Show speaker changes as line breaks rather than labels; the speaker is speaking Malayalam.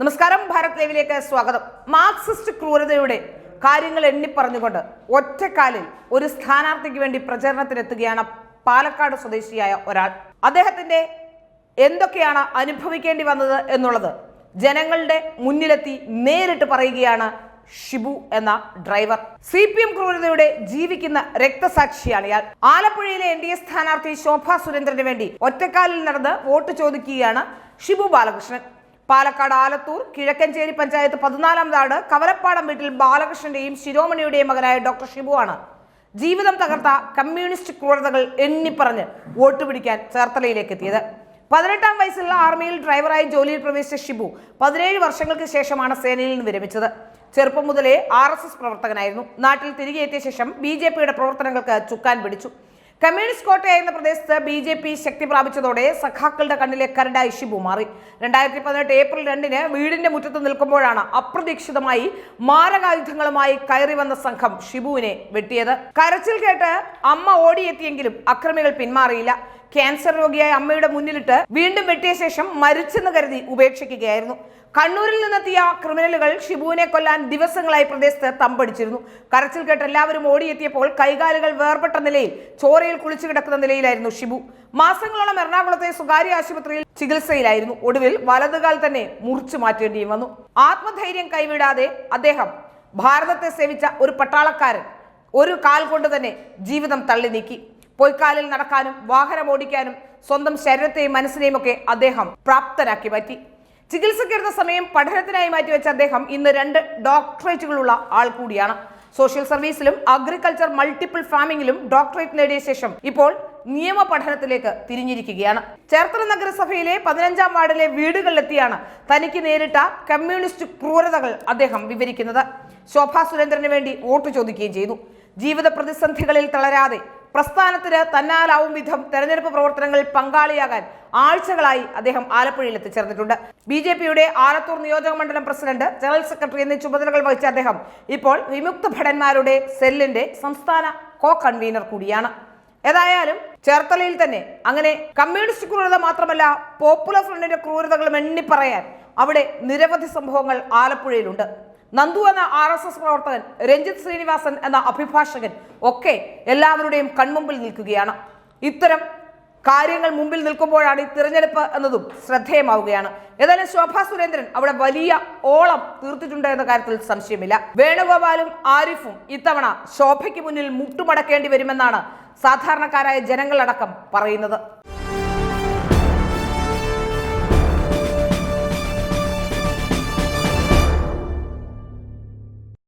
നമസ്കാരം ഭാരത് ലൈവിലേക്ക് സ്വാഗതം. മാർക്സിസ്റ്റ് ക്രൂരതയുടെ കാര്യങ്ങൾ എണ്ണിപ്പറഞ്ഞുകൊണ്ട് ഒറ്റക്കാലിൽ ഒരു സ്ഥാനാർത്ഥിക്ക് വേണ്ടി പ്രചരണത്തിനെത്തുകയാണ് പാലക്കാട് സ്വദേശിയായ ഒരാൾ. അദ്ദേഹത്തിന്റെ എന്തൊക്കെയാണ് അനുഭവിക്കേണ്ടി വന്നത് എന്നുള്ളത് ജനങ്ങളുടെ മുന്നിലെത്തി നേരിട്ട് പറയുകയാണ് ഷിബു എന്ന ഡ്രൈവർ. സി പി എം ക്രൂരതയുടെ ജീവിക്കുന്ന രക്തസാക്ഷിയാണ് ഇയാൾ. ആലപ്പുഴയിലെ എൻ ഡി എ സ്ഥാനാർത്ഥി ശോഭാ സുരേന്ദ്രന് വേണ്ടി ഒറ്റക്കാലിൽ നടന്ന് വോട്ട് ചോദിക്കുകയാണ് ഷിബു ബാലകൃഷ്ണൻ. പാലക്കാട് ആലത്തൂർ കിഴക്കഞ്ചേരി പഞ്ചായത്ത് പതിനാലാം വാർഡ് കവലപ്പാടം വീട്ടിൽ ബാലകൃഷ്ണന്റെയും ശിരോമണിയുടെയും മകനായ ഡോക്ടർ ഷിബുവാണ്. ജീവിതം തകർത്ത കമ്മ്യൂണിസ്റ്റ് ക്രൂരതകൾ എണ്ണിപ്പറഞ്ഞ് വോട്ട് പിടിക്കാൻ ചേർത്തലയിലേക്ക് എത്തിയത് പതിനെട്ടാം വയസ്സുള്ള ആർമിയിൽ ഡ്രൈവറായി ജോലിയിൽ പ്രവേശിച്ച ഷിബു പതിനേഴ് വർഷങ്ങൾക്ക് ശേഷമാണ് സേനയിൽ നിന്ന് വിരമിച്ചത്. ചെറുപ്പം മുതലേ ആർ എസ് എസ് പ്രവർത്തകനായിരുന്നു. നാട്ടിൽ തിരികെ എത്തിയ ശേഷം ബി ജെ പിയുടെ പ്രവർത്തനങ്ങൾക്ക് ചുക്കാൻ പിടിച്ചു. കമ്മ്യൂണിസ്റ്റ് കോട്ടയായിരുന്ന പ്രദേശത്ത് ബി ജെ പി ശക്തി പ്രാപിച്ചതോടെ സഖാക്കളുടെ കണ്ണിലെ കരടായി ഷിബു മാറി. രണ്ടായിരത്തി പതിനെട്ട് ഏപ്രിൽ രണ്ടിന് വീടിന്റെ മുറ്റത്ത് നിൽക്കുമ്പോഴാണ് അപ്രതീക്ഷിതമായി മാരകായുധങ്ങളുമായി കയറി വന്ന സംഘം ഷിബുവിനെ വെട്ടിയത്. കരച്ചിൽ കേട്ട് അമ്മ ഓടിയെത്തിയെങ്കിലും അക്രമികൾ പിന്മാറിയില്ല. ക്യാൻസർ രോഗിയായ അമ്മയുടെ മുന്നിലിട്ട് വീണ്ടും വെട്ടിയ ശേഷം മരിച്ചെന്ന് കരുതി ഉപേക്ഷിക്കുകയായിരുന്നു. കണ്ണൂരിൽ നിന്നെത്തിയ ക്രിമിനലുകൾ ഷിബുവിനെ കൊല്ലാൻ ദിവസങ്ങളായി പ്രദേശത്ത് തമ്പടിച്ചിരുന്നു. കരച്ചിൽ കേട്ട് എല്ലാവരും ഓടിയെത്തിയപ്പോൾ കൈകാലുകൾ വേർപെട്ട നിലയിൽ ചോരയിൽ കുളിച്ചു കിടക്കുന്ന നിലയിലായിരുന്നു ഷിബു. മാസങ്ങളോളം എറണാകുളത്തെ സ്വകാര്യ ആശുപത്രിയിൽ ചികിത്സയിലായിരുന്നു. ഒടുവിൽ വലതുകാൽ തന്നെ മുറിച്ചു മാറ്റേണ്ടി വന്നു. ആത്മധൈര്യം കൈവിടാതെ അദ്ദേഹം ഭാരതത്തെ സേവിച്ച ഒരു പട്ടാളക്കാരൻ ഒരു കാൽ കൊണ്ട് തന്നെ ജീവിതം തള്ളി നീക്കി പൊയ്ക്കാലിൽ നടക്കാനും വാഹനം ഓടിക്കാനും സ്വന്തം ശരീരത്തെയും മനസ്സിനെയും ഒക്കെ അദ്ദേഹം പ്രാപ്തരാക്കി മാറ്റി. ചികിത്സയ്ക്കെടുത്ത സമയം പഠനത്തിനായി മാറ്റിവെച്ച അദ്ദേഹം ഇന്ന് രണ്ട് ഡോക്ടറേറ്റുകളുള്ള ആൾ കൂടിയാണ്. സോഷ്യൽ സർവീസിലും അഗ്രികൾച്ചർ മൾട്ടിപ്പിൾ ഫാമിംഗിലും ഡോക്ടറേറ്റ് നേടിയ ശേഷം ഇപ്പോൾ നിയമ പഠനത്തിലേക്ക് തിരിഞ്ഞിരിക്കുകയാണ്. ചേർത്തല നഗരസഭയിലെ പതിനഞ്ചാം വാർഡിലെ വീടുകളിലെത്തിയാണ് തനിക്ക് നേരിട്ട കമ്മ്യൂണിസ്റ്റ് ക്രൂരതകൾ അദ്ദേഹം വിവരിക്കുന്നത്. ശോഭാ സുരേന്ദ്രന് വേണ്ടി വോട്ട് ചോദിക്കുകയും ചെയ്തു. ജീവിത പ്രതിസന്ധികളിൽ തളരാതെ പ്രസ്ഥാനത്തിന് തന്നാലാവും വിധം തെരഞ്ഞെടുപ്പ് പ്രവർത്തനങ്ങളിൽ പങ്കാളിയാകാൻ ആഴ്ചകളായി അദ്ദേഹം ആലപ്പുഴയിൽ എത്തിച്ചേർന്നിട്ടുണ്ട്. ബി ജെ പിയുടെ ആലത്തൂർ നിയോജക മണ്ഡലം പ്രസിഡന്റ് ജനറൽ സെക്രട്ടറി എന്നീ ചുമതലകൾ വഹിച്ച അദ്ദേഹം ഇപ്പോൾ വിമുക്ത ഭടന്മാരുടെ സെല്ലിന്റെ സംസ്ഥാന കോ കൺവീനർ കൂടിയാണ്. ഏതായാലും ചേർത്തലയിൽ തന്നെ അങ്ങനെ കമ്മ്യൂണിസ്റ്റ് ക്രൂരത മാത്രമല്ല പോപ്പുലർ ഫ്രണ്ടിന്റെ ക്രൂരതകളും എണ്ണിപ്പറയാൻ അവിടെ നിരവധി സംഭവങ്ങൾ ആലപ്പുഴയിലുണ്ട്. നന്ദു എന്ന ആർ എസ് എസ് പ്രവർത്തകൻ രഞ്ജിത്ത് ശ്രീനിവാസൻ എന്ന അഭിഭാഷകൻ ഒക്കെ എല്ലാവരുടെയും കൺമുമ്പിൽ നിൽക്കുകയാണ്. ഇത്തരം കാര്യങ്ങൾ മുമ്പിൽ നിൽക്കുമ്പോഴാണ് ഈ തിരഞ്ഞെടുപ്പ് എന്നതും ശ്രദ്ധേയമാവുകയാണ്. ഏതായാലും ശോഭാ സുരേന്ദ്രൻ അവിടെ വലിയ ഓളം തീർത്തിട്ടുണ്ട് എന്ന കാര്യത്തിൽ സംശയമില്ല. വേണുഗോപാലും ആരിഫും ഇത്തവണ ശോഭയ്ക്ക് മുന്നിൽ മുട്ടുമടക്കേണ്ടി വരുമെന്നാണ് സാധാരണക്കാരായ ജനങ്ങളടക്കം പറയുന്നത്.